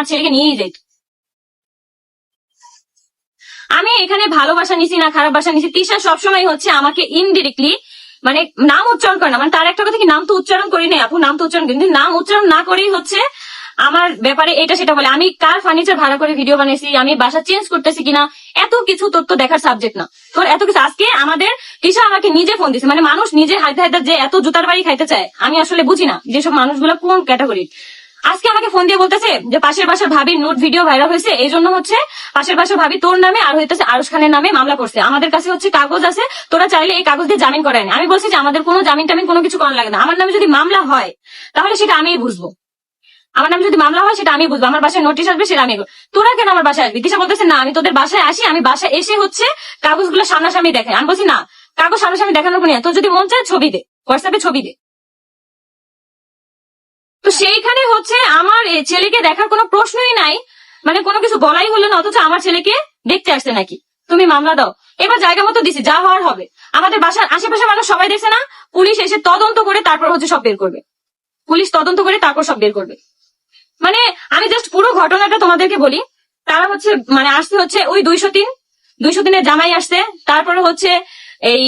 আমার ছেলেকে নিয়েই যেত আমি এখানে ভালোবাসা নিছি না, খারাপ বাসা নিছি তিশা সবসময় হচ্ছে আমাকে ইনডিরেক্টলি মানে নাম উচ্চারণ করে না। মানে তার একটা কথা কি, নাম তো উচ্চারণ করি না আপু, নাম তো উচ্চারণ কিন্তু নাম উচ্চারণ না করেই হচ্ছে আমার ব্যাপারে এটা সেটা বলে। আমি কার ফার্নিচার ভাড়া করে ভিডিও বানিয়েছি আমি বাসা চেঞ্জ করতেছি কিনা, এত কিছু তথ্য দেখার সাবজেক্ট না। তোর এত কিছু আজকে আমাদের তিশা আমাকে নিজে ফোন দিছে। মানে মানুষ নিজে হাইতে হাইতে যে এত জুতার বাড়ি খাইতে চায়, আমি আসলে বুঝি না যেসব মানুষগুলো কোন ক্যাটাগরির আজকে আমাকে ফোন দিয়ে বলতেছে যে, পাশের বাসার ভাবির নোট ভিডিও ভাইরাল হয়েছে, এই জন্য হচ্ছে পাশের বাসার ভাবি তোর নামে আর হইতেছে আরুষ খানের নামে মামলা করছে। আমাদের কাছে হচ্ছে কাগজ আছে, তোরা চাইলে এই কাগজ দিয়ে জামিন করায় আমি বলছি যে, আমাদের কোনো জামিন টামিন কোনো কিছু করা লাগে না। আমার নামে যদি মামলা হয়, তাহলে সেটা আমিই বুঝব। আমার নামে যদি মামলা হয়, সেটা আমি বুঝব। আমার বাসায় নোটিশ আসবে, সেটা আমি তোরা কেন আমার বাসায় আসবি? দিশা বলতেছে, না, আমি তোদের বাসায় আসি, আমি বাসায় এসে হচ্ছে কাগজগুলো সামনাসামনি দেখে। আমি বলছি, না, কাগজ সামনাসামনি দেখানোর কোনো তোর যদি মন চায়, ছবি দে। হোয়াটসঅ্যাপে ছবি দে। তো সেইখানে হচ্ছে আমার ছেলেকে দেখার কোনো প্রশ্নই নাই। মানে কোনো কিছু বলাই হলো না, অথচ আমার ছেলেকে দেখতে আসছে নাকি। তুমি মামলা দাও। এবার জায়গা মতো দিছি, যা হওয়ার হবে। আমাদের বাসার আশেপাশে মানুষ সবাই দেখছে না, পুলিশ এসে তদন্ত করে তারপর হচ্ছে সব বের করবে। পুলিশ তদন্ত করে তারপর সব বের করবে। মানে আমি জাস্ট পুরো ঘটনাটা তোমাদেরকে বলি। তারা হচ্ছে মানে আসতে হচ্ছে ওই দুইশো তিন। দুইশো তিনের জামাই আসছে, তারপরে হচ্ছে এই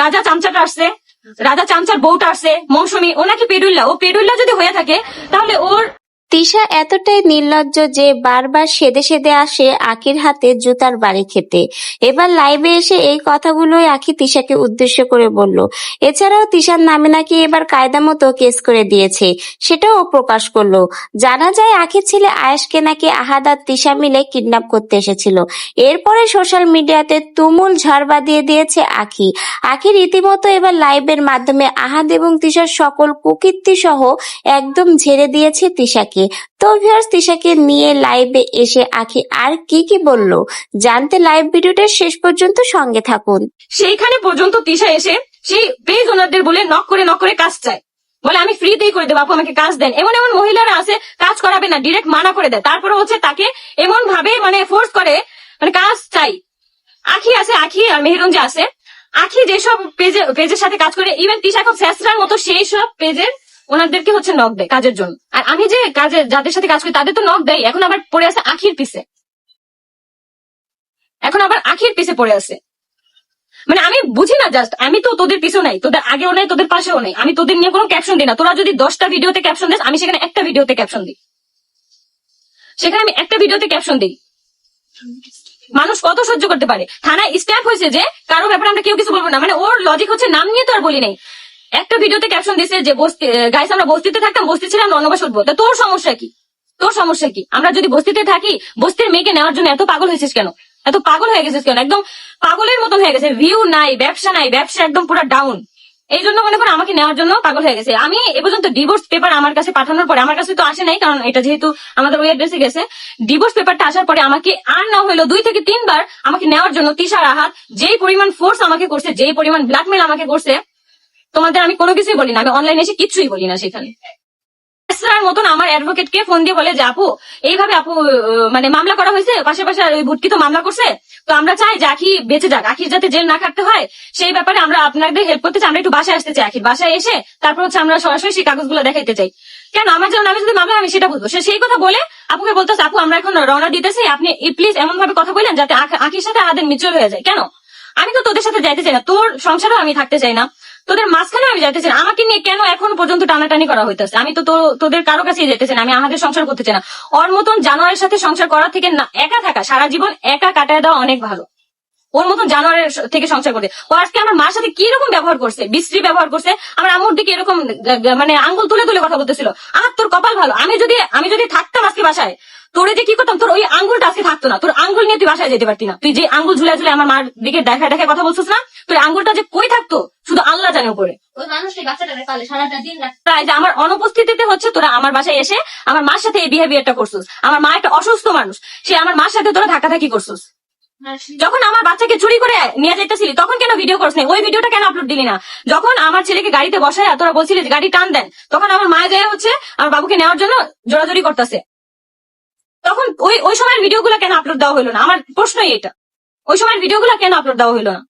রাজা চামচাটা আসছে। রাজা চামচার বউটা আসছে মৌসুমী, ও নাকি পেডুল্লা। ও পেডুল্লা যদি হয়ে থাকে, তাহলে ওর তিশা এতটাই নির্লজ্জ যে বারবার সেদে সেদে আসে আখির হাতে জুতার বাড়ি খেতে। এবার লাইভে এসে এই কথাগুলোই আখি তিশাকে উদ্দেশ্য করে বলল। এছাড়াও তিশার নামে নাকি এবার কায়দা মতো কেস করে দিয়েছে, সেটাও প্রকাশ করল। জানা যায় আখির ছেলে আয়েশকে নাকি আহাদ আর তিশা মিলে কিডন্যাপ করতে এসেছিল। এরপরে সোশ্যাল মিডিয়াতে তুমুল ঝড় বাঁধিয়ে দিয়েছে আখি আখির রীতিমতো এবার লাইভের মাধ্যমে আহাদ এবং তিশার সকল কুকীর্তি সহ একদম ঝেড়ে দিয়েছে তিশাকে তো ভিউয়ার্স, তিশাকে নিয়ে লাইভে এসে আখি আর কি কি বলল? জানতে লাইভ ভিডিওটা শেষ পর্যন্ত সঙ্গে থাকুন। সেইখানে পর্যন্ত তিশা এসে সেই পেজ ওনারদের বলে নক করে নক করে কাজ চায়। বলে, আমি ফ্রিতেই করে দেবো আমাকে কাজ দেন। এমন এমন মহিলারা আছে, কাজ করাবে না ডিরেক্ট মানা করে দেয়। তারপরে হচ্ছে তাকে এমন ভাবে মানে ফোর্স করে মানে কাজ চাই। আখি আছে, আখি আর মেহরুন যে আছে। আখি যেসব পেজে পেজের সাথে কাজ করে ইভেন তিশা খুব ফ্যাসরার মতো সেই সব পেজের ওনাদেরকে হচ্ছে নক দেয় কাজের জন্য। আর আমি যে কাজে, যাদের সাথে কাজ করি, তাদের তো নক দেয়। এখন আবার পড়ে আছে আখির পিছে। এখন আবার আখির পিছে পড়ে আছে। মানে আমি বুঝি না জাস্ট আমি তো তোদের পিছু নাই, তোদের আগেও নাই, তোদের পাশেও নাই। আমি তোদের নিয়ে কোনো ক্যাপশন দিই না। তোরা যদি দশটা ভিডিওতে ক্যাপশন দিস, আমি সেখানে একটা ভিডিওতে ক্যাপশন দিই। সেখানে আমি একটা ভিডিওতে ক্যাপশন দিই। মানুষ কত সহ্য করতে পারে? থানায় স্ট্যাম্প হয়েছে যে, কারও ব্যাপারে আমরা কেউ কিছু বলব না। মানে ওর লজিক হচ্ছে, নাম নিয়ে তো আর বলি নাই। একটা ভিডিওতে ক্যাপশন দিছে যে বস্তি গাইস আমরা বস্তিতে থাকতাম, বস্তি ছিলাম রণবাস উঠবো তা তোর সমস্যা কি? তোর সমস্যা কি? আমরা যদি বস্তিতে থাকি, বস্তির মেয়েকে নেওয়ার জন্য এত পাগল হয়েছিস কেন? এত পাগল হয়ে গেছিস কেন? একদম পাগলের মতন হয়ে গেছে ভিউ নাই, ব্যবসা নাই, ব্যবসা একদম পুরো ডাউন এই জন্য মনে করো আমাকে নেওয়ার জন্য পাগল হয়ে গেছে। আমি এ পর্যন্ত ডিভোর্স পেপার আমার কাছে পাঠানোর পরে, আমার কাছে তো আসে নাই, কারণ এটা যেহেতু আমাদের ওই অ্যাড্রেসে গেছে ডিভোর্স পেপারটা আসার পরে আমাকে আর না হলো দুই থেকে তিনবার আমাকে নেওয়ার জন্য তিসার আহাত যেই পরিমাণ ফোর্স আমাকে করছে, যেই পরিমাণ ব্ল্যাকমেল আমাকে করছে তোমাদের আমি কোনো কিছুই বলি না আমি অনলাইনে এসে কিছুই বলি না সেখানে মতন আমার অ্যাডভোকেট ফোন দিয়ে বলে যে, আপু, এইভাবে আপু মানে মামলা করা হয়েছে, পাশে পাশে ওই ভুটকি তো মামলা করছে, তো আমরা চাই যে আখি বেঁচে যাক, আখির যাতে জেল না কাটতে হয়, সেই ব্যাপারে আমরা আপনাদের হেল্প করতে চাই, আমরা একটু বাসায় আসতে চাই আখির, বাসায় এসে তারপর হচ্ছে আমরা সরাসরি সেই কাগজগুলো দেখাইতে চাই। কেন? আমার যেমন, আমি যদি মামলা আমি সেটা বুঝব। সে সেই কথা বলে আপুকে বলতেছে, আপু, আমরা এখন রওনা দিতেছি, আপনি প্লিজ এমন ভাবে কথা বলেন যাতে আখ- আখির সাথে আমাদের মিচুয়াল হয়ে যায়। কেন? আমি তো তোদের সাথে যাইতে চাই না, তোর সংসারেও আমি থাকতে চাই না। তোদের মাঝখানে আমি যাইতে চাই না। আমাকে নিয়ে কেন এখন পর্যন্ত টানাটানি করা হইতেছে? আমি তো তোদের কারও কাছেই যেতে চাই না, আমি আমাদের সংসার করতে চাই না। ওর মতন জানোয়ারের সাথে সংসার করার থেকে না, একা থাকা, সারা জীবন একা কাটায় দেওয়া অনেক ভালো। ওর মতন জানোয়ারের থেকে সংসার করতে। ও আজকে আমার মার সাথে কি রকম ব্যবহার করছে? বিশ্রী ব্যবহার করছে? আমার আম্মুর দিকে এরকম মানে আঙ্গুল তুলে তুলে কথা বলতেছিল। আর তোর কপাল ভালো। আমি যদি আমি যদি থাকতাম আজকে বাসায়, তোরে যে কি করতাম? তোর ওই আঙ্গুলটা আজকে থাকতো না। তোর আঙ্গুল নিয়ে তুই বাসায় যেতে পারতি না। তুই যে আঙ্গুল ঝুলে ঝুলে আমার মার দিকে দেখা দেখা কথা বলছিস না? তোর আঙ্গুলটা যে কই থাকতো? শুধু আল্লাহ জানে উপরে। ওই মানুষটি বাচ্চাটাকে পালে সারাটা দিন তাই যে আমার অনুপস্থিতিতে হচ্ছে তোরা আমার বাসায় এসে আমার মার সাথে এই বিহেভিয়ারটা করছিস। আমার মা একটা অসুস্থ মানুষ। সে আমার মার সাথে তোরা ধাক্কাধাক্কি করছিস। যখন আমার বাচ্চাকে চুরি করে নিয়ে যাইতেছিলি তখন কেন ভিডিও করছ না ওই ভিডিওটা কেন আপলোড দিলি না? যখন আমার ছেলেকে গাড়িতে বসায় তোরা বলছিলি গাড়ি টান দেন তখন আমার মা যায় হচ্ছে আমার বাবুকে নেওয়ার জন্য জোরাজোরি করতেছে। তখন ওই ওই সময়ের ভিডিওগুলো কেন আপলোড দেওয়া হলো না? আমার প্রশ্নই এটা। ওই সময়ের ভিডিওগুলো কেন আপলোড দেওয়া হলো না?